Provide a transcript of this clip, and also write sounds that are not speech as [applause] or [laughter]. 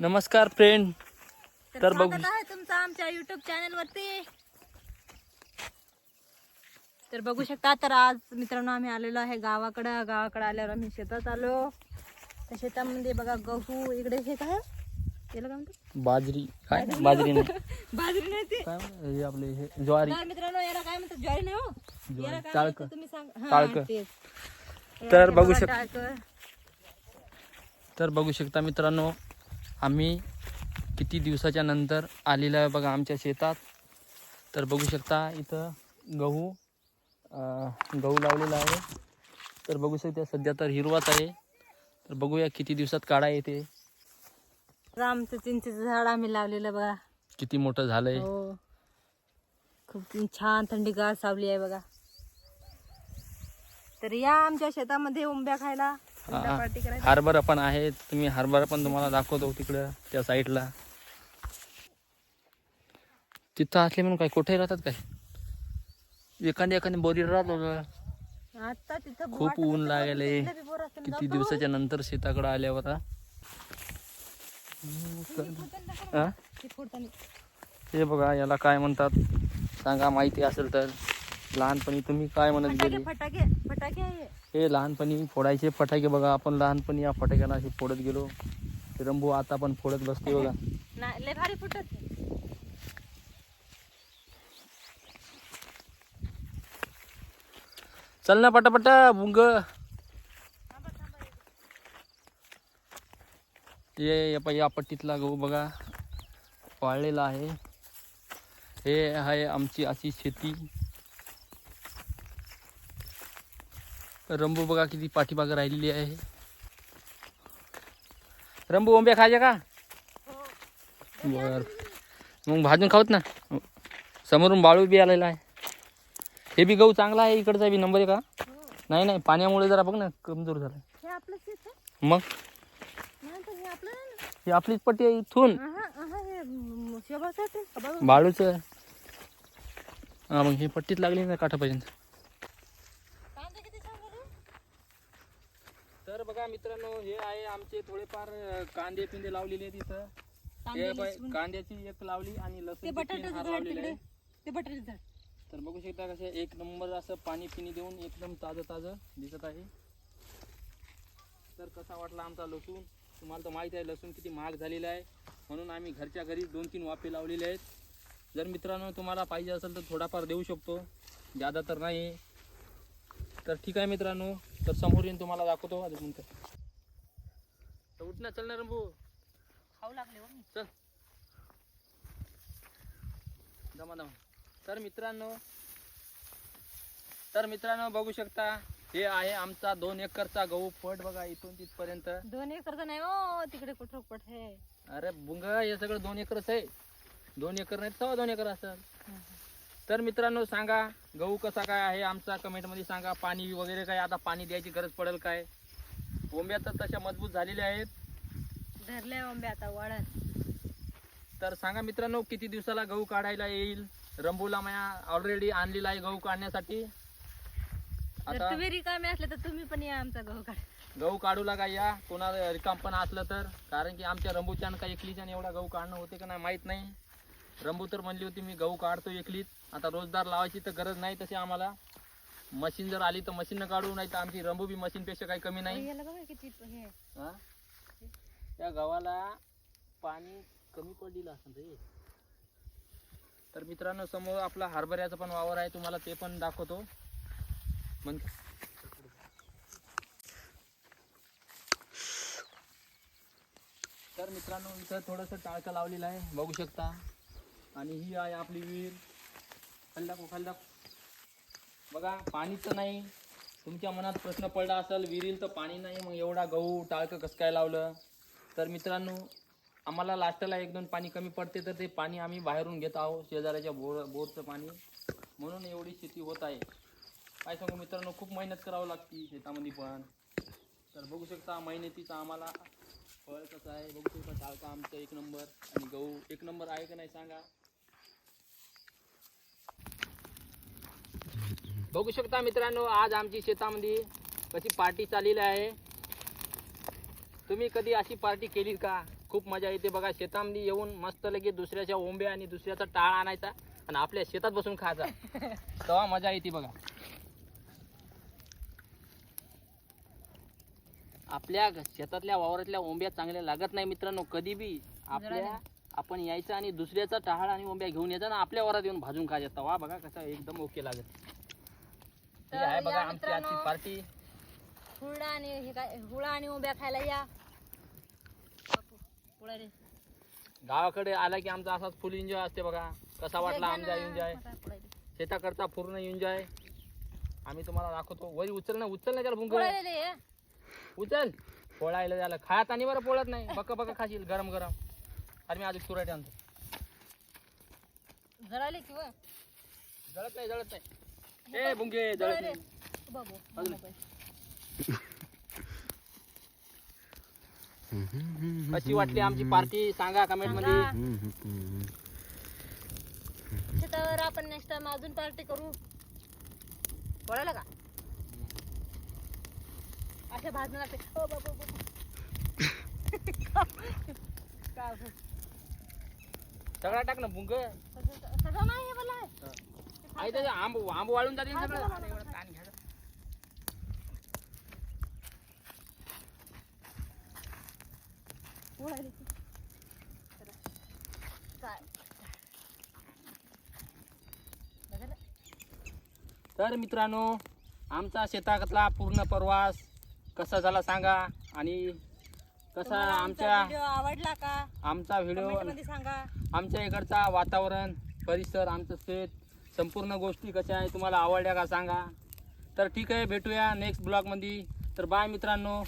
नमस्कार फ्रेंड। तर तर बघू- स्वागत आहे तुमचं आमच्या युट्यूब चॅनल वरती. तर बघू शकता तर आज मित्रांनो आम्ही आलेलो आहे गावाकडं. गावाकडे आल्यावर आम्ही शेतात आलो. त्या शेतामध्ये बघा गहू इकडे हे काय? याला काय बाजरी. काय? बाजरी. नाही. बाजरी नाही [laughs] ती. काय म्हणतात? हे आपले हे ज्वारी. तर मित्रांनो याला काय म्हणतात? ज्वारी नाही हो. ज्वारी, याला काय म्हणतात तुम्ही सांग. हा. तेच. तर बघू बघा शक- टाळकं. तर बघू शकता मित्रांनो आम्ही किती दिवसाच्या नंतर आलेलो आहे बघा आमच्या शेतात. तर बघू शकता इथं गहू गहू लावलेला आहे. तर बघू शकता सध्या तर हिरवाच आहे. तर बघूया किती दिवसात काढा येते. तर आमचं चिंचेचं झाड आम्ही लावलेलं बघा. किती मोठं झालंय. हो. खूप छान थंडीगार सावली आहे बघा. तर या आमच्या शेतामध्ये उंब्या खायला. पार्टी हरभरा पण आहे. तुम्ही हरभरा पण तुम्हाला दाखवतो तिकडं त्या साईडला. तिथं असले म्हणून काय कुठे राहतात काय? एखादी एखादी बोरी राहतो? आता तिथं खूप ऊन लागले. किती दिवसाच्या नंतर शेताकडे आल्यावर. हे बघा याला काय म्हणतात? सांगा माहिती असेल तर. लहानपणी तुम्ही काय म्हणत गेले? फटाके फटाके. हे लहानपणी फोडायचे फटाके बघा आपण लहानपणी या फटाक्याला असे फोडत गेलो. रंबू आता पण फोडत बसते बघा. नाही लय भारी फुटत. चल ना पटापटा बुंग ये या पट्टीतला गहू बघा. वाळलेला आहे. हे आहे आमची अशी शेती. रंबू बघा किती पाठीमागं राहिलेली आहे. रंबू ओंब्या खायच्या का? बर. मग भाजून खाऊत ना. समोरून बाळू बी आलेला आहे. हे बी गहू चांगला आहे इकडचा बी नंबर आहे का नाही नाही पाण्यामुळे जरा बघ ना कमजोर झाला. मग? हे. ही आपलीच पट्टी आहे इथून. हे. बाळूच. हा मग ही पट्टीत लागली ना काठापर्यंत कांदे किती सांगाले? तर बघा मित्रांनो हे आहे आमचे थोडेफार कांदे पिंदे लावलेले आहेत इथं. हे पाय-. कांद्याची एक लावली आणि ते लसूण बटाट्याचं झाड तिकडे. ते बटाट्याचं झाड. तर बघू शकता कसे एक नंबर असं पाणी पिणी देऊन एकदम ताजं ताजं दिसत आहे. तर कसा वाटला आमचा लसूण? तुम्हाला तर माहिती आहे लसूण किती महाग झालेला आहे. म्हणून आम्ही घरच्या घरी दोन तीन वाफे लावलेले आहेत. जर मित्रांनो तुम्हाला पाहिजे असेल तर थोडाफार देऊ शकतो. जादा तर नाही. तर ठीक आहे मित्रांनो. तर समोर येऊन तुम्हाला दाखवतो अजून नंतर. तर उठ ना चल ना रंबू. खाऊ लागले हो. चल. जमा जमा तर मित्रांनो तर मित्रांनो बघू शकता हे आहे आमचा दोन एकरचा गहू फट बघा इथून तिथपर्यंत. दोन एकरचं नाही हो तिकडे कुठं पट आहे? अरे बुंग हे सगळं दोन एकरच आहे. दोन एकर नाही सव्वा दोन एकर असतात. तर मित्रांनो सांगा गहू कसा काय आहे? आमचा कमेंटमध्ये सांगा. पाणी वगैरे काय? आता पाणी द्यायची गरज पडेल काय? कोंब्या तर तशा मजबूत झालेल्या आहेत. धरल्या आंब्या आता वाळत तर सांगा मित्रांनो किती दिवसाला गहू काढायला येईल? रंबूला माया ऑलरेडी आणलेला आहे गहू काढण्यासाठी. आता तुम्ही रिकामे असले तर तुम्ही पण या आमचा गहू काढ. गहू काढू लागा या. कोणाला रिकाम पण असलं तर. कारण की आमच्या रंबूच्यानं का एकलीच्यान एवढा गहू काढणं होते का नाही माहीत नाही. रंबू तर म्हणली होती मी गहू काढतो एकलीच आता रोजदार लावायची तर गरज नाही तशी आम्हाला. मशीन जर आली तर मशीननं काढू नाही तर आमची रंबू बी मशीनपेक्षा काही कमी नाही. हा? त्या गव्हाला पाणी कमी पडलेलं असं रे. तर मित्रांनो समोर आपला हरभऱ्याचा पण वावर आहे तुम्हाला ते पण दाखवतो. मग तर मित्रांनो इथं थोडंसं टाळकं लावलेलं आहे बघू शकता. आणि ही आहे आपली विहीर. खाल्ला दाखव बघा पाणीच नाही. तुमच्या मनात प्रश्न पडला असेल विहिरील तर पाणी नाही मग एवढा गहू टाळकं कसं काय लावलं? तर मित्रांनो आम्हाला लास्टला एक दोन पाणी कमी पडते तर ते पाणी आम्ही बाहेरून घेत आहोत शेजाऱ्याच्या बोर बोरचं पाणी. म्हणून एवढी शेती होत आहे. काय सांगू मित्रांनो खूप मेहनत करावं लागते शेतामध्ये पण. तर बघू शकता मेहनतीचा आम्हाला फळ कसं आहे? बघू शकता टाळका आमचं एक नंबर आणि गहू एक नंबर आहे का नाही सांगा. बघू शकता मित्रांनो आज आमची शेतामध्ये कशी पार्टी चाललेली आहे. तुम्ही कधी अशी पार्टी केली का? खूप मजा येते बघा शेतामध्ये येऊन मस्त लगे दुसऱ्याच्या ओंब्या आणि दुसऱ्याचा टाळ आणायचा आणि आपल्या शेतात बसून खायचा. [laughs] तेव्हा मजा येते बघा. आपल्या शेतातल्या वावरातल्या ओंब्या चांगल्या लागत नाही मित्रांनो कधी बी आपल्या आपण यायचं आणि दुसऱ्याचा टहाळ आणि ओंब्या घेऊन यायचा ना आपल्या वरात येऊन भाजून खायचा. तेव्हा बघा कसा एकदम ओके लागत. हे तर आहे बघा या आमची आजची मित्रांनो, पार्टी हुरडा आणि हे काय हुळा आणि उभ्या खायला या. बापू, हुळा रे. गावाकडे आला की आमचा असाच फुल एन्जॉय असते बघा. कसा वाटला घ्या आमचा ना. एन्जॉय आता रे. शेताकडचा पूर्ण एन्जॉय आम्ही तुम्हाला दाखवतो. वरी उचल ना उचल ना त्याला भुंग रे. उचल. पोळायला त्याला खात आणि बरं पोळत नाही. बका बका खाशील गरम गरम. अरे मी आधी सुराटे आणतो. जळाले किंवा जळत नाही जळत नाही. ए. मोबाईल. कशी वाटली आमची पार्टी सांगा कमेंटमध्ये. शेतावर आपण नेक्स्ट टाइम अजून पार्टी करू पळायला का अशा भाजणं लागते ओ बाबा बाबा. काय. सगळा टाक ना भुंग सगळं सगळं नाही हे मला आई त्याचे आंब आंब वाळून जाते ना सगळं एवढं ताण? तर मित्रांनो आमचा शेतातला पूर्ण प्रवास कसा झाला सांगा? आणि कसा आमच्या व्हिडिओ आवडला का? आमचा व्हिडिओ सांगा. आमच्या इकडचा वातावरण परिसर आमचं शेत संपूर्ण गोष्टी कशा आहे तुम्हाला आवडल्या का सांगा. तर ठीक आहे भेटूया नेक्स्ट ब्लॉगमध्ये तर बाय मित्रांनो.